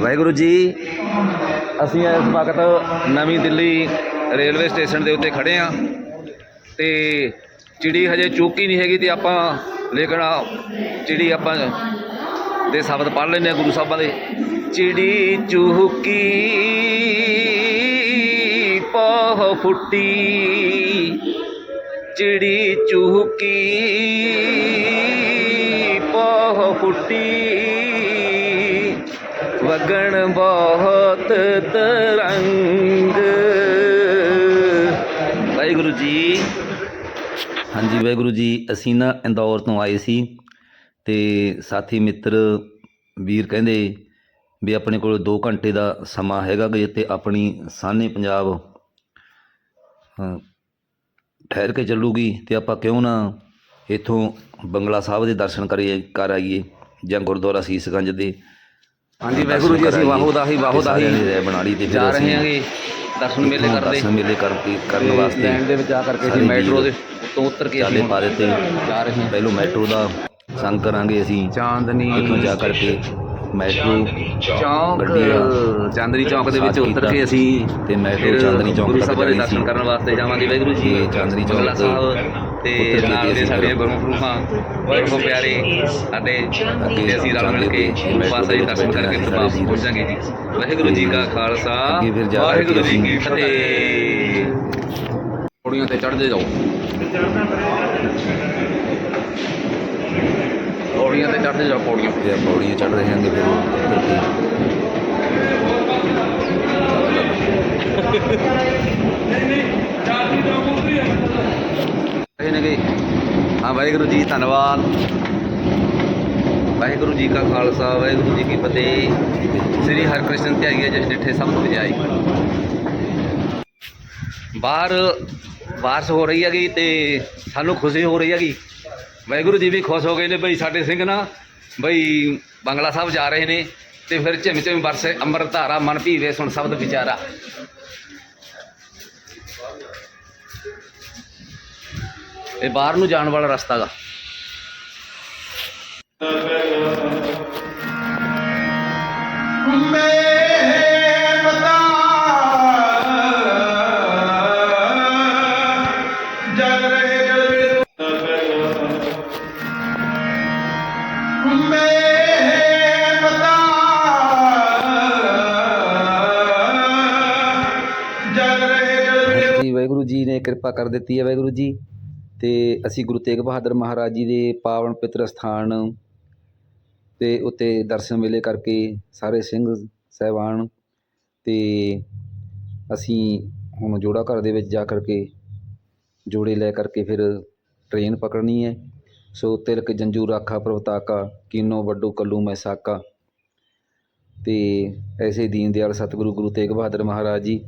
ਵਾਹਿਗੁਰੂ ਜੀ, ਅਸੀਂ ਇਸ ਵਕਤ ਨਵੀਂ ਦਿੱਲੀ ਰੇਲਵੇ ਸਟੇਸ਼ਨ ਦੇ ਉੱਤੇ ਖੜੇ ਆ ਤੇ ਚਿੜੀ ਹਜੇ ਚੁੱਕੀ ਨਹੀਂ ਹੈਗੀ ਤੇ ਆਪਾਂ ਲੇਕਿਨ ਚਿੜੀ ਆਪਾਂ ਦੇ ਸ਼ਬਦ ਪੜ੍ਹ ਲੈਂਦੇ ਆ ਗੁਰੂ ਸਾਹਿਬਾਂ ਦੇ। ਚਿੜੀ ਚੁਹਕੀ ਪਹ ਫੁੱਟੀ, ਚਿੜੀ ਚੁਹਕੀ ਪਹ ਫੁੱਟੀ। ਵਗਣ ਬਹੁਤ ਤਰੰਗ। ਵਾਹਿਗੁਰੂ ਜੀ। ਹਾਂਜੀ, ਵਾਹਿਗੁਰੂ ਜੀ, ਅਸੀਂ ਨਾ ਇੰਦੌਰ ਤੋਂ ਆਏ ਸੀ ਤੇ ਸਾਥੀ ਮਿੱਤਰ, ਵੀਰ ਕਹਿੰਦੇ ਵੀ ਆਪਣੇ ਕੋਲ 2 ਘੰਟੇ ਦਾ ਸਮਾਂ ਹੈਗਾ ਕਿ ਜਿੱਤੇ ਆਪਣੀ ਸਾਨੇ ਪੰਜਾਬ ਠਹਿਰ ਕੇ ਚੱਲੂਗੀ ਤੇ ਆਪਾਂ ਕਿਉਂ ਨਾ ਇੱਥੋਂ ਬੰਗਲਾ ਸਾਹਿਬ ਦੇ ਦਰਸ਼ਨ ਕਰੀਏ ਕਰ ਆਈਏ ਜਾਂ ਗੁਰਦੁਆਰਾ ਸੀਸਗੰਜ ਦੇ ਹਾਂਜੀ ਵਾਹਿਗੁਰੂ ਜੀ ਅਸੀਂ ਵਾਹੋ ਦਾਹੀ ਵਾਹੋ ਦਾਹੀ ਬਣਾ ਲਈ ਤੇ ਜਾ ਰਹੇ ਹਾਂਗੇ ਦਰਸ਼ਨ ਮੇਲੇ ਕਰਦੇ। ਦਰਸ਼ਨ ਮੇਲੇ ਕਰਕੇ ਕਰਨ ਵਾਸਤੇ ਲਾਈਨ ਦੇ ਵਿੱਚ ਆ ਕਰਕੇ ਅਸੀਂ ਮੈਟਰੋ ਦੇ ਤੋਂ ਉਤਰ ਕੇ ਅਸੀਂ ਜਾ ਰਹੇ ਹਾਂ। ਪਹਿਲੋਂ ਮੈਟਰੋ ਦਾ ਸੰਗ ਕਰਾਂਗੇ ਅਸੀਂ। ਚਾਂਦਨੀ ਇੱਥੋਂ ਜਾ ਕਰਕੇ ਮੈਟਰੋ ਚੌਂਕ ਚਾਂਦਨੀ ਚੌਂਕ ਦੇ ਵਿੱਚ ਉਤਰ ਕੇ ਅਸੀਂ ਤੇ ਮੈਟਰੋ ਚਾਂਦਨੀ ਚੌਂਕ ਤੱਕ ਦਰਸ਼ਨ ਕਰਨ ਵਾਸਤੇ ਜਾਵਾਂਗੇ। ਵਾਹਿਗੁਰੂ ਜੀ ਚਾਂਦਨੀ ਚੌਂਕ ਸਾਹਿਬ। ਤੇ ਨਾਲ ਦੇ ਸਾਡੇ ਗੁਰਮੁਖਾਂ ਗੁਰਮੁਖ ਪਿਆਰੇ ਸਾਡੇ ਤੇ ਅਸੀਂ ਰਲ ਮਿਲ ਕੇ ਬਸ ਅਸੀਂ ਦਰਸ਼ਨ ਕਰਕੇ ਵਾਪਸ ਪਹੁੰਚਾਂਗੇ ਜੀ। ਵਾਹਿਗੁਰੂ ਜੀ ਕਾ ਖਾਲਸਾ ਵਾਹਿਗੁਰੂ ਜੀ ਕੀ ਫਤਿਹ। ਪੌੜੀਆਂ ਤੇ ਚੜ੍ਹਦੇ ਜਾਓ। ਪੌੜੀਆਂ ਤੇ ਚੜ੍ਹਦੇ ਜਾਓ ਪੌੜੀਆਂ। ਤੇ ਪੌੜੀਆਂ ਚੜ੍ਹ ਰਹੇ ਹਾਂਗੇ ਫਿਰ ਉੱਤਰ ਕੇ ਇਹ ਨੇਗੇ ਹਾਂ ਵਾਹਿਗੁਰੂ ਜੀ ਧੰਨਵਾਦ। ਵਾਹਿਗੁਰੂ ਜੀ ਕਾ ਖਾਲਸਾ, ਵਾਹਿਗੁਰੂ ਜੀ ਕੀ ਫਤਿਹ। ਸ੍ਰੀ ਹਰਿਕ੍ਰਿਸ਼ਨ ਧਿਆਈਏ ਜਿਸ ਡਿਠੇ ਸਭ ਤੋਂ ਵਜਾਈ ਬਾਹਰ ਬਾਰਸ਼ ਹੋ ਰਹੀ ਹੈਗੀ ਤੇ ਸਾਨੂੰ ਖੁਸ਼ੀ ਹੋ ਰਹੀ ਹੈਗੀ। ਵਾਹਿਗੁਰੂ ਜੀ ਵੀ ਖੁਸ਼ ਹੋ ਗਏ ਨੇ ਬਈ ਸਾਡੇ ਸਿੰਘ ਨਾ ਬਈ ਬੰਗਲਾ ਸਾਹਿਬ ਜਾ ਰਹੇ ਨੇ ਤੇ ਫਿਰ ਝਿਮ ਝਿਮ ਵਰਸੇ ਅੰਮ੍ਰਿਤ ਧਾਰਾ ਮਨ ਭੀਵੇ ਸੁਣ ਸ਼ਬਦ ਵਿਚਾਰਾ। ਇਹ ਬਾਹਰ ਨੂੰ ਜਾਣ ਵਾਲਾ ਰਸਤਾ ਗਾ। ਪਤਾ ਵਾਹਿਗੁਰੂ ਜੀ ਨੇ ਕਿਰਪਾ ਕਰ ਦਿੱਤੀ ਹੈ ਵਾਹਿਗੁਰੂ ਜੀ। ਅਤੇ ਅਸੀਂ ਗੁਰੂ ਤੇਗ ਬਹਾਦਰ ਮਹਾਰਾਜ ਜੀ ਦੇ ਪਾਵਨ ਪਿਤਰ ਅਸਥਾਨ ਤੇ ਉੱਤੇ ਦਰਸ਼ਨ ਮੇਲੇ ਕਰਕੇ ਸਾਰੇ ਸਿੰਘ ਸਹਿਬਾਨ ਅਤੇ ਅਸੀਂ ਹੁਣ ਜੋੜਾ ਘਰ ਦੇ ਵਿੱਚ ਜਾ ਕਰਕੇ ਜੋੜੇ ਲੈ ਕਰਕੇ ਫਿਰ ਟ੍ਰੇਨ ਪਕੜਨੀ ਹੈ। ਸੋ ਤਿਲਕ, ਜੰਜੂ, ਰਾਖਾ ਪ੍ਰਵਤਾਕਾ ਕੀਨੋ, ਵੱਡੂ, ਕੱਲੂ ਮੈਂ ਸਾਕਾ ਤੇ ਐਸੇ ਦੀਨ ਦਿਆਲ ਸਤਿਗੁਰੂ ਗੁਰੂ ਤੇਗ ਬਹਾਦਰ ਮਹਾਰਾਜ ਜੀ।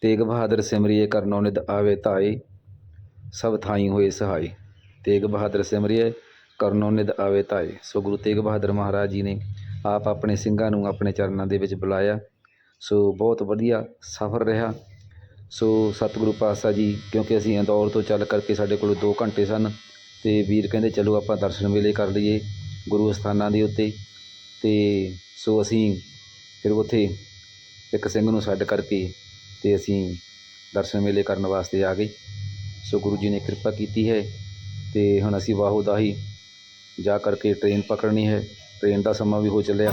ਤੇਗ ਬਹਾਦਰ ਸਿਮਰਿਏ ਕਰਨੋ ਨਿਦ ਆਵੇ ਧਾਏ। ਸਭ ਥਾਈਂ ਹੋਏ ਸਹਾਈ। ਤੇਗ ਬਹਾਦਰ ਸਿਮਰਿਏ, ਕਰਨੋ ਨਿਦ ਆਵੇ ਤਾਏ। ਸੋ ਗੁਰੂ ਤੇਗ ਬਹਾਦਰ ਮਹਾਰਾਜ ਜੀ ਨੇ ਆਪ ਆਪਣੇ ਸਿੰਘਾਂ ਨੂੰ ਆਪਣੇ ਚਰਨਾਂ ਦੇ ਵਿੱਚ ਬੁਲਾਇਆ। ਸੋ ਬਹੁਤ ਵਧੀਆ ਸਫ਼ਰ ਰਿਹਾ। ਸੋ ਸਤਿਗੁਰੂ ਪਾਤਸ਼ਾਹ ਜੀ, ਕਿਉਂਕਿ ਅਸੀਂ ਇੰਦੌਰ ਤੋਂ ਚੱਲ ਕਰਕੇ ਸਾਡੇ ਕੋਲ 2 ਘੰਟੇ ਸਨ, ਤੇ ਵੀਰ ਕਹਿੰਦੇ ਚਲੋ ਆਪਾਂ ਦਰਸ਼ਨ ਵੇਲੇ ਕਰ ਲਈਏ ਗੁਰੂ ਸਥਾਨਾਂ ਦੇ ਉੱਤੇ। ਤੇ ਸੋ ਅਸੀਂ ਫਿਰ ਉੱਥੇ ਇੱਕ ਸਿੰਘ ਨੂੰ ਛੱਡ ਕਰਕੇ ਤੇ ਅਸੀਂ ਦਰਸ਼ਨ ਮੇਲੇ ਕਰਨ ਵਾਸਤੇ ਆ ਗਏ। ਸੋ ਗੁਰੂ ਜੀ ਨੇ ਕਿਰਪਾ ਕੀਤੀ ਹੈ ਤੇ ਹੁਣ ਅਸੀਂ ਵਾਹੋ ਦਾਹੀ ਜਾ ਕਰਕੇ ਟ੍ਰੇਨ ਪਕੜਨੀ ਹੈ। ਟ੍ਰੇਨ ਦਾ ਸਮਾਂ ਵੀ ਹੋ ਚੱਲਿਆ।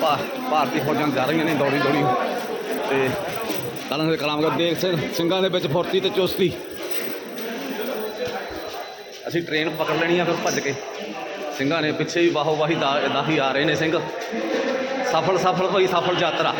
ਭਾਰਤੀ ਫੌਜਾਂ ਜਾ ਰਹੀਆਂ ਨੇ ਦੌੜੀ ਦੌੜੀ। ਤੇ ਕਲਾਂ ਦੇ ਕਲਾਮ ਕਰ ਦੇਖ ਸਿੰਘ ਸਿੰਘਾਂ ਦੇ ਵਿੱਚ ਫੁਰਤੀ ਤੇ ਚੁਸਤੀ। ਅਸੀਂ ਟ੍ਰੇਨ ਪਕੜ ਲੈਣੀ ਆ, ਫਿਰ ਭੱਜ ਕੇ। ਸਿੰਘਾਂ ਨੇ ਪਿੱਛੇ ਵੀ ਵਾਹੋ ਵਾਹੀ ਦਾ, ਦਾਹੀ ਆ ਰਹੇ ਨੇ, ਸਿੰਘ। ਸਫਲ ਸਫਲ ਹੋਈ, ਸਫਲ ਯਾਤਰਾ।